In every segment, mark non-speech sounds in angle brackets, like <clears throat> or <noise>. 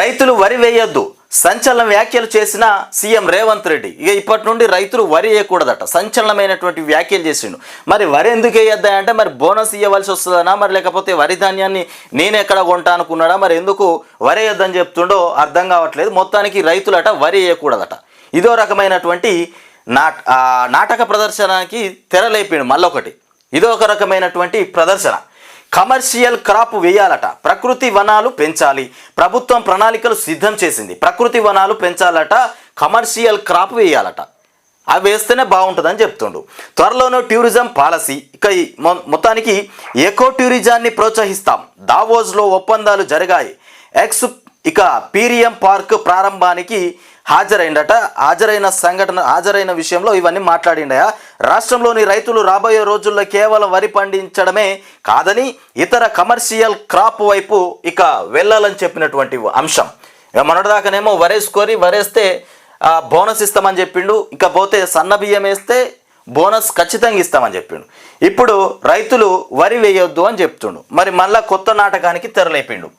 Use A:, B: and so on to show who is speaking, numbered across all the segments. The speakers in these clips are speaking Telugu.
A: రైతులు వరి వేయొద్దు. సంచలన వ్యాఖ్యలు చేసిన సీఎం రేవంత్ రెడ్డి. ఇక ఇప్పటి నుండి రైతులు వరి వేయకూడదట. సంచలనమైనటువంటి వ్యాఖ్యలు చేసిండు. మరి వరి ఎందుకు వేయద్దా అంటే మరి బోనస్ ఇవ్వవలసి వస్తుందనా? మరి లేకపోతే వరి ధాన్యాన్ని నేను ఎక్కడ కొంటా అనుకున్నాడా? మరి ఎందుకు వరి వేయొద్దని చెప్తుండో అర్థం కావట్లేదు. మొత్తానికి రైతులట వరి వేయకూడదట. ఇదో రకమైనటువంటి నాట నాటక ప్రదర్శనకి తెరలేపిండు మళ్ళొకటి. ఇదో ఒక రకమైనటువంటి ప్రదర్శన. కమర్షియల్ క్రాప్ వేయాలట. ప్రకృతి వనాలు పెంచాలి. ప్రభుత్వం ప్రణాళికలు సిద్ధం చేసింది. ప్రకృతి వనాలు పెంచాలట కమర్షియల్ క్రాప్ వేయాలట. అవి వేస్తేనే బాగుంటుందని చెప్తుండు. త్వరలోనూ టూరిజం పాలసీ. ఇక ఈ మొత్తానికి ఎకో టూరిజాన్ని ప్రోత్సహిస్తాం. దావోజ్లో ఒప్పందాలు జరిగాయి. ఎక్స్ ఇక పీరియం పార్క్ ప్రారంభానికి హాజరైందట. హాజరైన సంఘటన హాజరైన విషయంలో ఇవన్నీ మాట్లాడిండయా రాష్ట్రంలోని రైతులు రాబోయే రోజుల్లో కేవలం వరి పండించడమే కాదని ఇతర కమర్షియల్ క్రాప్ వైపు ఇక వెళ్ళాలని చెప్పినటువంటి అంశం. ఇక మొన్నటిదాకానేమో వరేసుకొని వరేస్తే బోనస్ ఇస్తామని చెప్పిండు. ఇక పోతే సన్న బియ్యం వేస్తే బోనస్ ఖచ్చితంగా ఇస్తామని చెప్పిండు. ఇప్పుడు రైతులు వరి వేయొద్దు అని చెప్తుండు. మరి మళ్ళా కొత్త నాటకానికి తెరలేపిండు.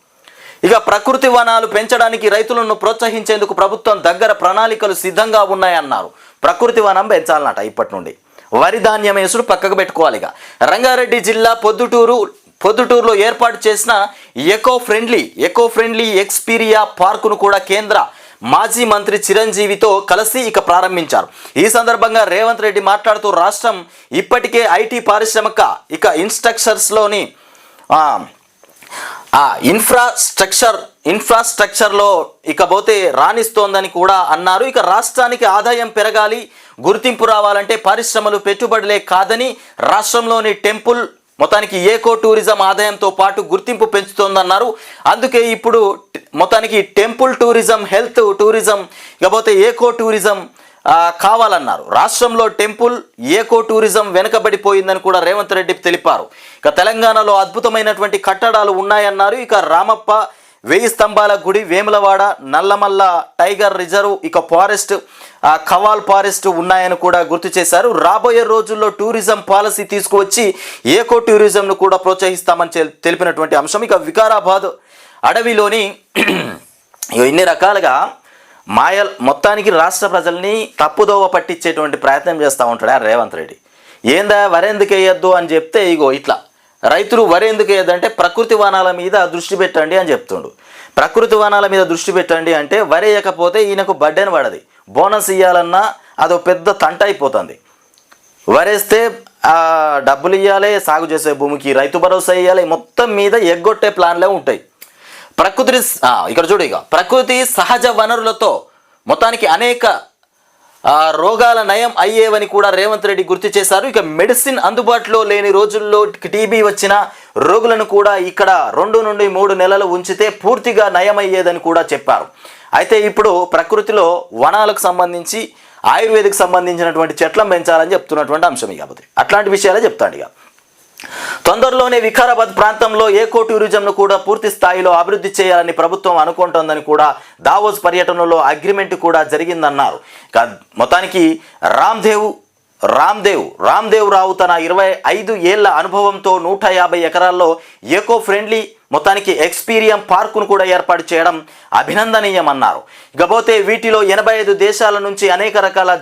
A: ఇక ప్రకృతి వనాలు పెంచడానికి రైతులను ప్రోత్సహించేందుకు ప్రభుత్వం దగ్గర ప్రణాళికలు సిద్ధంగా ఉన్నాయన్నారు. ప్రకృతి వనం పెంచాలన్నట ఇప్పటి నుండి. వరి ధాన్యం వేసుడు పక్కకు పెట్టుకోవాలి ఇక. రంగారెడ్డి జిల్లా పొద్దుటూరు పొద్దుటూరులో ఏర్పాటు చేసిన eco friendly eco friendly Experium పార్కును కూడా కేంద్ర మాజీ మంత్రి చిరంజీవితో కలిసి ఇక ప్రారంభించారు. ఈ సందర్భంగా రేవంత్ రెడ్డి మాట్లాడుతూ రాష్ట్రం ఇప్పటికే ఐటీ పారిశ్రామిక ఇక ఇన్స్ట్రక్చర్స్లోని ఆ, ఇన్ఫ్రాస్ట్రక్చర్ ఇన్ఫ్రాస్ట్రక్చర్లో ఇకపోతే రాణిస్తోందని కూడా అన్నారు. ఇక రాష్ట్రానికి ఆదాయం పెరగాలి గుర్తింపు రావాలంటే పరిశ్రమలు పెట్టుబడులే కాదని రాష్ట్రంలోని టెంపుల్ మొత్తానికి ఏకో టూరిజం ఆదాయంతో పాటు గుర్తింపు పెంచుతోందన్నారు. అందుకే ఇప్పుడు మొత్తానికి టెంపుల్ టూరిజం హెల్త్ టూరిజం ఇకపోతే ఏకో టూరిజం కావాలన్నారు. రాష్ట్రంలో టెంపుల్ ఏకో టూరిజం వెనుకబడిపోయిందని కూడా రేవంత్ రెడ్డి తెలిపారు. ఇక తెలంగాణలో అద్భుతమైనటువంటి కట్టడాలు ఉన్నాయన్నారు. ఇక రామప్ప వెయ్యి స్తంభాల గుడి వేములవాడ నల్లమల్ల టైగర్ రిజర్వ్ ఇక ఫారెస్ట్ కవాల్ ఫారెస్ట్ ఉన్నాయని కూడా గుర్తు చేశారు. రాబోయే రోజుల్లో టూరిజం పాలసీ తీసుకువచ్చి ఏకో టూరిజంను కూడా ప్రోత్సహిస్తామని తెలిపినటువంటి అంశం. ఇక వికారాబాద్ అడవిలోని <clears throat> ఇన్ని రకాలుగా మాయ మొత్తానికి రాష్ట్ర ప్రజల్ని తప్పుదోవ పట్టించేటువంటి ప్రయత్నం చేస్తూ ఉంటాడు ఆ రేవంత్ రెడ్డి. ఏందా వరెందుకు వేయద్దు అని చెప్తే ఇగో ఇట్లా. రైతులు వరెందుకు వేయద్దంటే ప్రకృతి వనాల మీద దృష్టి పెట్టండి అని చెప్తుండు. ప్రకృతి వనాల మీద దృష్టి పెట్టండి అంటే వరేయకపోతే ఈయనకు బడ్డెన పడది. బోనస్ ఇవ్వాలన్నా అదో పెద్ద తంట అయిపోతుంది. వరేస్తే డబ్బులు ఇవ్వాలి సాగు చేసే భూమికి రైతు భరోసా ఇవ్వాలి మొత్తం మీద ఎగ్గొట్టే ప్లాన్లే ఉంటాయి. ప్రకృతి ఇక్కడ చూడు ఇక. ప్రకృతి సహజ వనరులతో మొత్తానికి అనేక రోగాల నయం అయ్యేవని కూడా రేవంత్ రెడ్డి గుర్తు చేశారు. ఇక మెడిసిన్ అందుబాటులో లేని రోజుల్లో టీబీ వచ్చిన రోగులను కూడా ఇక్కడ రెండు నుండి మూడు నెలలు ఉంచితే పూర్తిగా నయమయ్యేదని కూడా చెప్పారు. అయితే ఇప్పుడు ప్రకృతిలో వనాలకు సంబంధించి ఆయుర్వేదకు సంబంధించినటువంటి చెట్లను పెంచాలని చెప్తున్నటువంటి అంశం ఇక అట్లాంటి విషయాలే చెప్తాడు ఇక. తొందరలోనే వికారాబాద్ ప్రాంతంలో ఏకో టూరిజంను కూడా పూర్తి స్థాయిలో అభివృద్ధి చేయాలని ప్రభుత్వం అనుకుంటోందని కూడా దావోస్ పర్యటనలో అగ్రిమెంట్ కూడా జరిగిందన్నారు. మొత్తానికి రామ్దేవ్ రామ్దేవ్ రామ్దేవ్ రావు తన ఇరవై ఐదు ఏళ్ళ అనుభవంతో నూట యాభై ఎకరాల్లో ఏకో ఫ్రెండ్లీ మొత్తానికి ఎక్స్పీరియం పార్కును కూడా ఏర్పాటు చేయడం అభినందనీయమన్నారు. ఇకపోతే వీటిలో ఎనభై ఐదు దేశాల నుంచి అనేక రకాల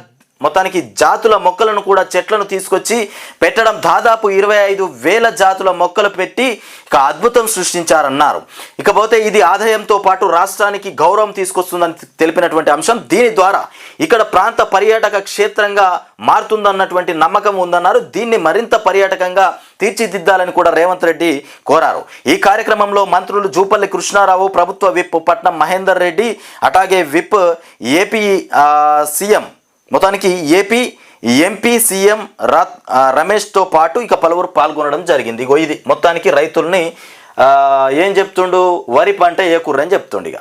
A: మొత్తానికి జాతుల మొక్కలను కూడా చెట్లను తీసుకొచ్చి పెట్టడం దాదాపు ఇరవై ఐదు వేల జాతుల మొక్కలు పెట్టి ఇక అద్భుతం సృష్టించారన్నారు. ఇకపోతే ఇది ఆదాయంతో పాటు రాష్ట్రానికి గౌరవం తీసుకొస్తుందని తెలిపినటువంటి అంశం. దీని ద్వారా ఇక్కడ ప్రాంత పర్యాటక క్షేత్రంగా మారుతుందన్నటువంటి నమ్మకం ఉందన్నారు. దీన్ని మరింత పర్యాటకంగా తీర్చిదిద్దాలని కూడా రేవంత్ రెడ్డి కోరారు. ఈ కార్యక్రమంలో మంత్రులు జూపల్లి కృష్ణారావు ప్రభుత్వ విప్ పట్నం మహేందర్ రెడ్డి అట్లాగే విప్ ఏపీ సీఎం మొత్తానికి ఏపీ ఎంపీ సీఎం రా రమేష్తో పాటు ఇక పలువురు పాల్గొనడం జరిగింది. ఇగో ఇది మొత్తానికి రైతుల్ని ఏం చెప్తుండు? వరి పంట ఏ కుర్రని చెప్తుండు ఇక.